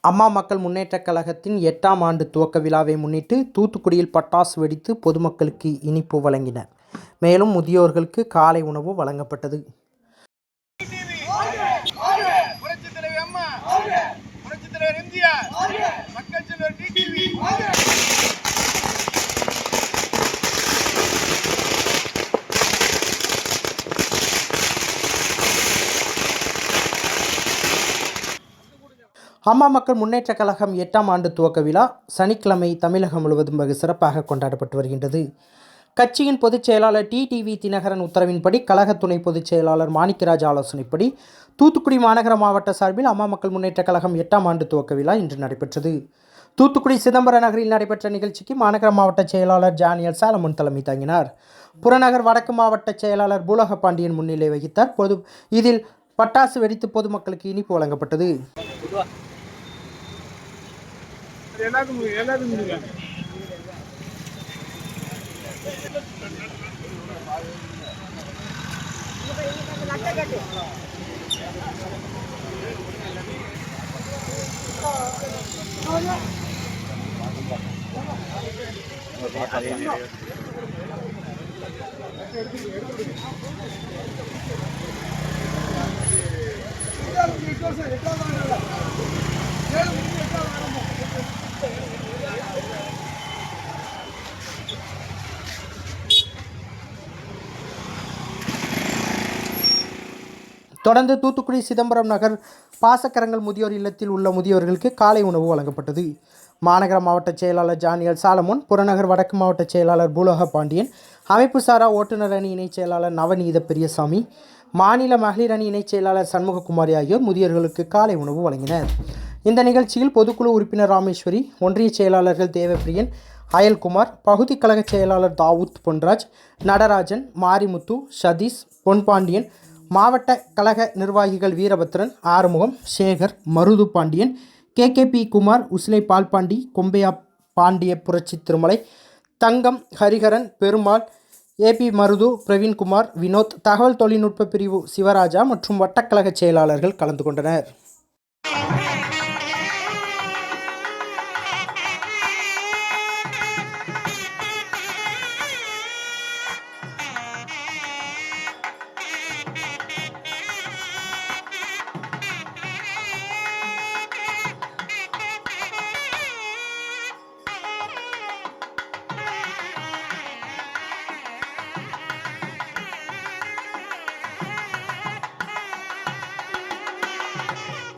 அம்மா மக்கள் முன்னேற்றக் கழகத்தின் எட்டாம் ஆண்டு துவக்க விழாவை முன்னிட்டு தூத்துக்குடியில் பட்டாசு வெடித்து பொதுமக்களுக்கு இனிப்பு வழங்கினர். மேலும் முதியோர்களுக்கு காலை உணவு வழங்கப்பட்டது. அம்மா மக்கள் முன்னேற்ற கழகம் எட்டாம் ஆண்டு துவக்க விழா சனிக்கிழமை தமிழகம் முழுவதும் வெகு சிறப்பாக கொண்டாடப்பட்டு வருகின்றது. கட்சியின் பொதுச் செயலாளர் டிடிவி தினகரன் உத்தரவின்படி கழக துணை பொதுச் செயலாளர் மாணிக்கராஜ் ஆலோசனைப்படி தூத்துக்குடி மாநகர மாவட்ட சார்பில் அம்மா மக்கள் முன்னேற்ற கழகம் எட்டாம் ஆண்டு துவக்க விழா இன்று நடைபெற்றது. தூத்துக்குடி சிதம்பர நகரில் நடைபெற்ற நிகழ்ச்சிக்கு மாநகர மாவட்ட செயலாளர் ஜானியல் சாலமன் தலைமை தாங்கினார். புறநகர் வடக்கு மாவட்ட செயலாளர் பூலக பாண்டியன் முன்னிலை வகித்தார். பொது இதில் பட்டாசு வெடித்து பொதுமக்களுக்கு இனிப்பு வழங்கப்பட்டது. ఎలాగ ఎలాగ మీరు ఎట్లా தொடர்ந்து தூத்துக்குடி சிதம்பரம் நகர் பாசக்கரங்கள் முதியோர் இல்லத்தில் உள்ள முதியோர்களுக்கு காலை உணவு வழங்கப்பட்டது. மாநகர மாவட்ட செயலாளர் ஜானியல் சாலமோன் புறநகர் வடக்கு மாவட்ட செயலாளர் பூலோக பாண்டியன் அமைப்பு சாரா ஓட்டுநர் அணி இணைச் செயலாளர் நவநீத பெரியசாமி மாநில மகளிர் அணி இணைச் செயலாளர் சண்முககுமாரி ஆகியோர் முதியோர்களுக்கு காலை உணவு வழங்கினர். இந்த நிகழ்ச்சியில் பொதுக்குழு உறுப்பினர் ராமேஸ்வரி ஒன்றிய செயலாளர்கள் தேவப்பிரியன் அயல்குமார் பகுதி கழக செயலாளர் தாவூத் பொன்ராஜ் நடராஜன் மாரிமுத்து சதீஷ் பொன்பாண்டியன் மாவட்ட கழக நிர்வாகிகள் வீரபத்ரன் ஆறுமுகம் சேகர் மருது பாண்டியன் கேகேபி குமார் உசிலை பால்பாண்டி கொம்பையா பாண்டிய புரட்சி திருமலை தங்கம் ஹரிஹரன் பெருமாள் ஏபி மருது பிரவீன்குமார் வினோத் தகவல் தொழில்நுட்ப பிரிவு சிவராஜா மற்றும் வட்டக்கழக செயலாளர்கள் கலந்து கொண்டனர். Yeah.